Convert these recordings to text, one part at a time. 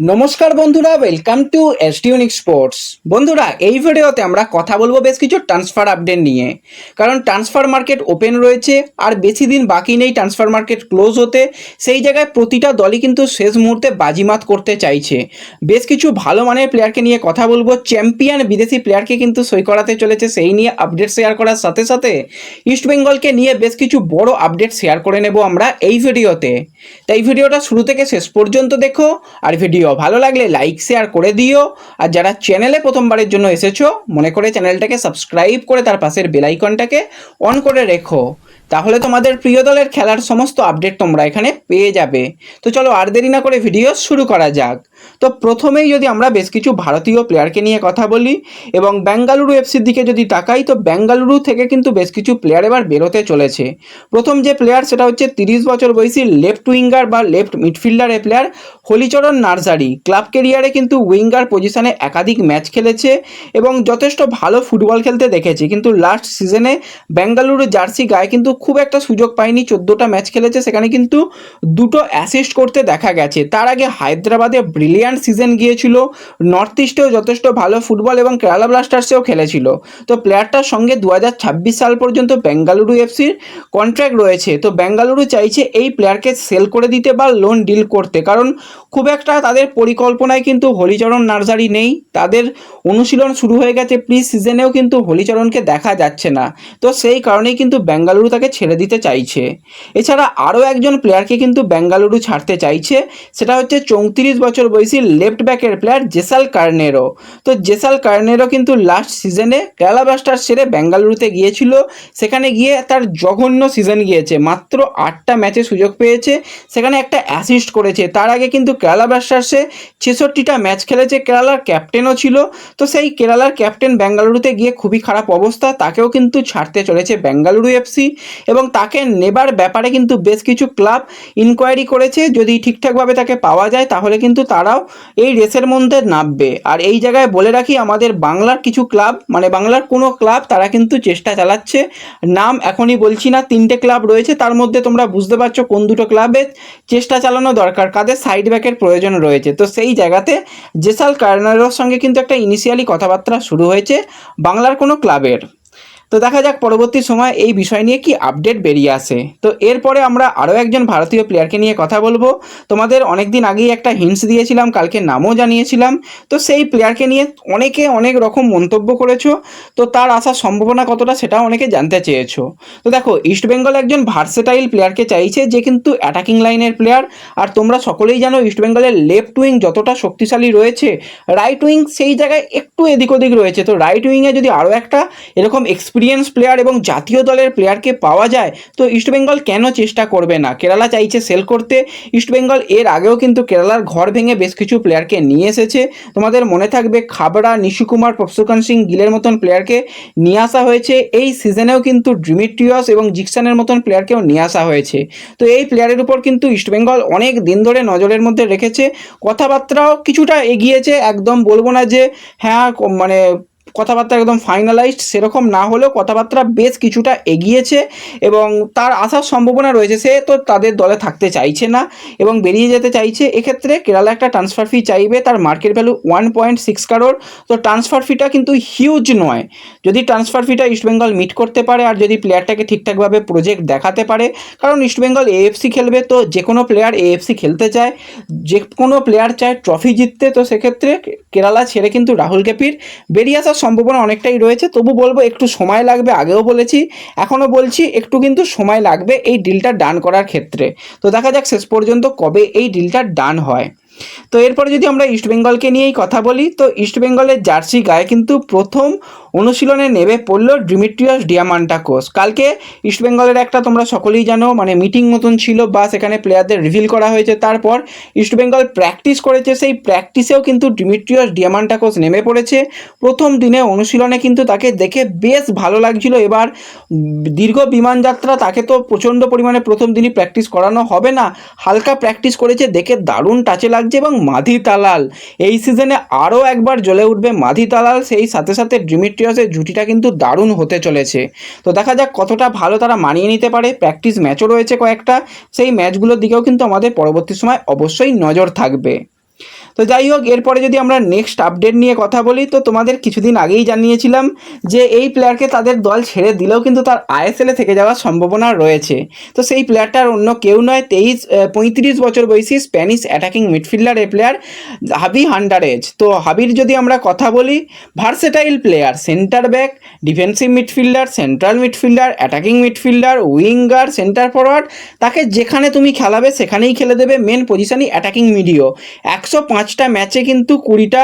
নমস্কার বন্ধুরা welcome to S এসটিউনিক স্পোর্টস বন্ধুরা, এই ভিডিওতে আমরা কথা বলব বেশ কিছু ট্রান্সফার আপডেট নিয়ে। কারণ ট্রান্সফার মার্কেট ওপেন রয়েছে, আর বেশি দিন বাকি নেই ট্রান্সফার মার্কেট ক্লোজ হতে। সেই জায়গায় প্রতিটা দলই কিন্তু শেষ মুহূর্তে বাজিমাত করতে চাইছে। বেশ কিছু ভালো মানের প্লেয়ারকে নিয়ে কথা বলব। চ্যাম্পিয়ন বিদেশি প্লেয়ারকে কিন্তু সই করাতে চলেছে, সেই নিয়ে আপডেট শেয়ার করার সাথে সাথে ইস্ট বেঙ্গলকে নিয়ে বেশ কিছু বড় আপডেট শেয়ার করে নেব আমরা এই ভিডিওতে। তাই ভিডিওটা শুরু থেকে শেষ পর্যন্ত দেখো, আর ভিডিও ভালো লাগলে লাইক শেয়ার করে দিও। আর যারা চ্যানেলে প্রথমবারের জন্য এসেছ, মনে করে চ্যানেলটাকে সাবস্ক্রাইব করে তার পাশের বেলাইকনটাকে অন করে রেখো। তাহলে তোমাদের প্রিয় দলের খেলার সমস্ত আপডেট তোমরা এখানে পেয়ে যাবে। তো চলো আর দেরি না করে ভিডিও শুরু করা যাক। তো প্রথমেই যদি আমরা বেশ কিছু ভারতীয় প্লেয়ারকে নিয়ে কথা বলি এবং বেঙ্গালুরু এফসির দিকে যদি তাকাই, তো বেঙ্গালুরু থেকে কিন্তু বেশ কিছু প্লেয়ার এবার বেরোতে চলেছে। প্রথম যে প্লেয়ার সেটা হচ্ছে তিরিশ বছর বয়সী লেফট উইঙ্গার বা left midfielder a player Halicharan nursery club কেরিয়ারে কিন্তু উইঙ্গার পজিশনে একাধিক ম্যাচ খেলেছে এবং যথেষ্ট ভালো ফুটবল খেলতে দেখেছি। কিন্তু লাস্ট সিজনে বেঙ্গালুরু জার্সি গায়ে কিন্তু খুব একটা সুযোগ পায়নি। চোদ্দোটা ম্যাচ খেলেছে, সেখানে কিন্তু দুটো অ্যাসিস্ট করতে দেখা গেছে। তার আগে হায়দ্রাবাদে ব্রিলিয়ান্ট সিজন গিয়েছিল। নর্থ ইস্টেও যথেষ্ট ভালো ফুটবল এবং কেরালা ব্লাস্টার্সেও খেলেছিল। তো প্লেয়ারটার সঙ্গে দু হাজার ছাব্বিশ সাল পর্যন্ত বেঙ্গালুরু এফসির কন্ট্রাক্ট রয়েছে। তো বেঙ্গালুরু চাইছে এই প্লেয়ারকে সেল করে দিতে বা লোন ডিল করতে। কারণ খুব একটা তাদের পরিকল্পনায় কিন্তু হলিচরণ নার্সারি নেই। তাদের অনুশীলন শুরু হয়ে গেছে প্রি সিজনেও কিন্তু হলিচরণকে দেখা যাচ্ছে না। তো সেই কারণেই কিন্তু বেঙ্গালুরু তাকে ছেড়ে দিতে চাইছে। এছাড়া আরও একজন প্লেয়ারকে কিন্তু বেঙ্গালুরু ছাড়তে চাইছে। সেটা হচ্ছে চৌত্রিশ বছর বয়সী লেফট ব্যাকের প্লেয়ার জেসাল কার্নেরো। তো জেসাল কার্নেরো কিন্তু লাস্ট সিজনে কেরালা ব্লাস্টার্স ছেড়ে বেঙ্গালুরুতে গিয়েছিল। সেখানে গিয়ে তার জঘন্য সিজন গিয়েছে। মাত্র আটটা ম্যাচে সুযোগ পেয়েছে। সেখানে একটা অ্যাসিস্ট করেছে। তার আগে কিন্তু কেরালা ব্লাস্টার্সে ছেষট্টিটা ম্যাচ খেলেছে। কেরালার ক্যাপ্টেনও ছিল। তো সেই কেরালার ক্যাপ্টেন বেঙ্গালুরুতে গিয়ে খুবই খারাপ অবস্থা। তাকেও কিন্তু ছাড়তে চলেছে বেঙ্গালুরু এফসি এবং তাকে নেবার ব্যাপারে কিন্তু বেশ কিছু ক্লাব ইনকোয়ারি করেছে। যদি ঠিকঠাকভাবে তাকে পাওয়া যায়, তাহলে কিন্তু তারাও এই রেসের মধ্যে নামবে। আর এই জায়গায় বলে রাখি, আমাদের বাংলার কিছু ক্লাব মানে বাংলার কোনো ক্লাব তারা কিন্তু চেষ্টা চালাচ্ছে। নাম এখনই বলছি না, তিনটে ক্লাব রয়েছে, তার মধ্যে তোমরা বুঝতে পারছ কোন দুটো ক্লাবে চেষ্টা চালানো দরকার, কাদের সাইড ব্যাকের প্রয়োজন রয়েছে। তো সেই জায়গাতে জেসাল কার্নারের সঙ্গে কিন্তু একটা ইনিশিয়ালি কথাবার্তা শুরু হয়েছে বাংলার কোনো ক্লাবের তো দেখা যাক পরবর্তী সময় এই বিষয় নিয়ে কি আপডেট বেরিয়ে আসে। তো এরপরে আমরা আরও একজন ভারতীয় প্লেয়ারকে নিয়ে কথা বলব। তোমাদের অনেক দিন আগেই একটা হিন্টস দিয়েছিলাম, কালকে নামও জানিয়েছিলাম। তো সেই প্লেয়ারকে নিয়ে অনেকে অনেক রকম মন্তব্য করেছ। তো তার আসার সম্ভাবনা কতটা সেটাও অনেকে জানতে চেয়েছো। তো দেখো ইস্টবেঙ্গল একজন ভার্সেটাইল প্লেয়ারকে চাইছে যে কিন্তু অ্যাটাকিং লাইনের প্লেয়ার আর তোমরা সকলেই জানো ইস্টবেঙ্গলের লেফট উইং যতটা শক্তিশালী রয়েছে রাইট উইং সেই জায়গায় একটু এদিক ওদিক রয়েছে। তো রাইট উইংয়ে যদি আরও একটা এরকম এক্সপিরিয়েন্স প্লেয়ার এবং জাতীয় দলের প্লেয়ারকে পাওয়া যায়, তো ইস্টবেঙ্গল কেন চেষ্টা করবে না? কেরালা চাইছে সেল করতে। ইস্টবেঙ্গল এর আগেও কিন্তু কেরালার ঘর ভেঙে বেশ কিছু প্লেয়ারকে নিয়ে এসেছে। তোমাদের মনে থাকবে খাবড়া নিশুকুমার প্রফসুকান সিং, গিলের মতন প্লেয়ারকে নিয়ে আসা হয়েছে। এই সিজনেও কিন্তু ড্রিমিট্রিয়াস এবং জিকসানের মতন প্লেয়ারকেও নিয়ে আসা হয়েছে। তো এই প্লেয়ারের উপর কিন্তু ইস্টবেঙ্গল অনেক দিন ধরে নজরের মধ্যে রেখেছে। কথাবার্তাও কিছুটা এগিয়েছে। একদম বলব না যে হ্যাঁ মানে কথাবার্তা একদম ফাইনালাইজড সেরকম না হলেও কথাবার্তা বেশ কিছুটা এগিয়েছে এবং তার আসার সম্ভাবনা রয়েছে। সে তো তাদের দলে থাকতে চাইছে না এবং বেরিয়ে যেতে চাইছে। এক্ষেত্রে কেরালা একটা ট্রান্সফার ফি চাইবে, তার market value one point six কারোর তো ট্রান্সফার ফিটা কিন্তু হিউজ নয়। যদি ট্রান্সফার ফিটা ইস্টবেঙ্গল মিট করতে পারে আর যদি প্লেয়ারটাকে ঠিকঠাকভাবে প্রজেক্ট দেখাতে পারে, কারণ ইস্টবেঙ্গল এএফসি খেলবে তো যে কোনো প্লেয়ার এএফসি খেলতে চায়। যে কোনো প্লেয়ার চায় ট্রফি জিততে, তো সেক্ষেত্রে কেরালা ছেড়ে কিন্তু রাহুল কেপির বেরিয়ে আসার সম্ভাবনা অনেকটাই রয়েছে, তবু বলব একটু সময় লাগবে, আগেও বলেছি, এখনও বলছি একটু কিন্তু সময় লাগবে এই ডিলটা ডান করার ক্ষেত্রে। তো দেখা যাক শেষ পর্যন্ত কবে এই ডিলটা ডান হয়। তো এরপরে যদি আমরা ইস্টবেঙ্গলকে নিয়েই কথা বলি, তো ইস্টবেঙ্গলের জার্সি গায়ে কিন্তু প্রথম অনুশীলনে নেবে পড়ল ডিমিট্রিয়াস ডিয়ামান্টাকোস কালকে ইস্টবেঙ্গলের একটা তোমরা সকলেই জানো মানে মিটিং মতন ছিল বা সেখানে প্লেয়ারদের রিভিল করা হয়েছে। তারপর ইস্টবেঙ্গল প্র্যাকটিস করেছে, সেই প্র্যাকটিসেও কিন্তু ডিমিট্রিয়াস ডিয়ামান্টাকোস নেমে পড়েছে। প্রথম দিনে অনুশীলনে কিন্তু তাকে দেখে বেশ ভালো লাগছিল। এবার দীর্ঘ বিমান যাত্রা, তাকে তো প্রচণ্ড পরিমাণে প্রথম দিনই প্র্যাকটিস করানো হবে না। হালকা প্র্যাকটিস করেছে, দেখে দারুণ টাচে লাগছে এবং মাধি তালাল। এই সিজনে আরও একবার জ্বলে উঠবে মাধি তালাল। সেই সাথে সাথে ডিমিট্রিয়াসের জুটিটা কিন্তু দারুণ হতে চলেছে। তো দেখা যাক কতটা ভালো তারা মানিয়ে নিতে পারে। প্র্যাকটিস ম্যাচও রয়েছে কয়েকটা। সেই ম্যাচগুলোর দিকেও কিন্তু আমাদের পরবর্তী সময় অবশ্যই নজর থাকবে। তো যাই হোক, এরপরে যদি আমরা নেক্সট আপডেট নিয়ে কথা বলি, তো তোমাদের কিছুদিন আগেই জানিয়েছিলাম যে এই প্লেয়ারকে তাদের দল ছেড়ে দিলেও কিন্তু তার আইএসএলে থেকে যাওয়ার সম্ভাবনা রয়েছে। তো সেই প্লেয়ারটার অন্য কেউ নয়, তেইশ পঁয়ত্রিশ বছর বয়সী স্প্যানিশ অ্যাটাকিং মিডফিল্ডার এই প্লেয়ার হাবি হান্ডারেজ। তো হাবির যদি আমরা কথা বলি versatile player centre back defensive midfielder central midfielder attacking midfielder winger centre forward তাকে যেখানে তুমি খেলাবে, সেখানেই খেলে দেবে মেন পজিশনই অ্যাটাকিং মিডিও একশো পাঁচটা ম্যাচে কিন্তু কুড়িটা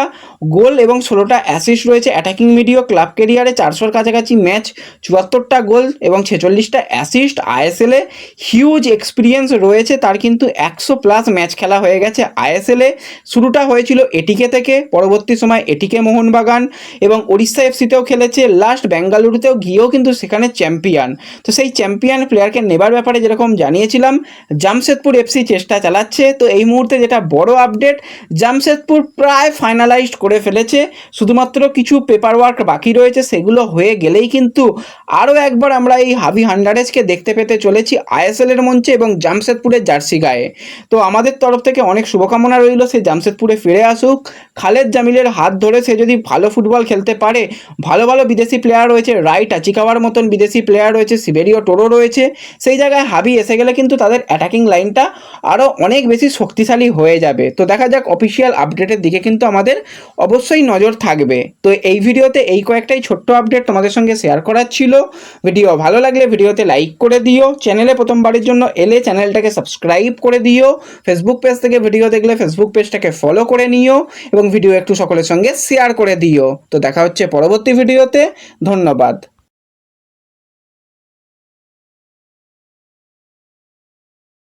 গোল এবং ষোলোটা অ্যাসিস্ট রয়েছে। অ্যাটাকিং মিডিও ক্লাব কেরিয়ারে চারশোর কাছাকাছি ম্যাচ চুয়াত্তরটা গোল এবং ছেচল্লিশটা অ্যাসিস্ট আইএসএলে হিউজ এক্সপিরিয়েন্স রয়েছে। তার কিন্তু একশো প্লাস ম্যাচ খেলা হয়ে গেছে। আইএসএলে শুরুটা হয়েছিল এটিকে থেকে, পরবর্তী সময় এটিকে মোহনবাগান এবং উড়িষ্যা এফসিতেও খেলেছে। লাস্ট বেঙ্গালুরুতেও গিয়েও কিন্তু সেখানে চ্যাম্পিয়ন তো সেই চ্যাম্পিয়ন প্লেয়ারকে নেবার ব্যাপারে যেরকম জানিয়েছিলাম, জামশেদপুর এফসি চেষ্টা চালাচ্ছে। তো এই মুহূর্তে যেটা বড় আপডেট জামশেদপুর প্রায় ফাইনালাইজড করে ফেলেছে। শুধুমাত্র কিছু পেপার ওয়ার্ক বাকি রয়েছে, সেগুলো হয়ে গেলেই কিন্তু আরও একবার আমরা এই হাবি হান্ডারেজকে দেখতে পেতে চলেছি আইএসএল এর মঞ্চে এবং জামশেদপুরের জার্সি গায়ে। তো আমাদের তরফ থেকে অনেক শুভকামনা রইল, সে জামশেদপুরে ফিরে আসুক। খালেদ জামিলের হাত ধরে সে যদি ভালো ফুটবল খেলতে পারে, ভালো ভালো বিদেশি প্লেয়ার রয়েছে রাইট আচিকাওয়ার মতন বিদেশি প্লেয়ার রয়েছে, সিবেরিও টোরো রয়েছে, সেই জায়গায় হাবি এসে গেলে কিন্তু তাদের অ্যাটাকিং লাইনটা আরও অনেক বেশি শক্তিশালী হয়ে যাবে। তো দেখা যাক অফিসিয়াল আপডেটের দিকে কিন্তু আমাদের অবশ্যই নজর থাকবে। তো এই ভিডিওতে এই কয়েকটাই ছোট্ট আপডেট তোমাদের সঙ্গে শেয়ার করার ছিল। ভিডিও ভালো লাগলে ভিডিওতে লাইক করে দিও। চ্যানেলে প্রথমবারের জন্য এলে চ্যানেলটাকে সাবস্ক্রাইব করে দিও। ফেসবুক পেজ থেকে ভিডিও দেখলে ফেসবুক পেজটাকে ফলো করে নিও এবং ভিডিও একটু সকলের সঙ্গে শেয়ার করে দিও। তো দেখা হচ্ছে পরবর্তী ভিডিওতে। ধন্যবাদ।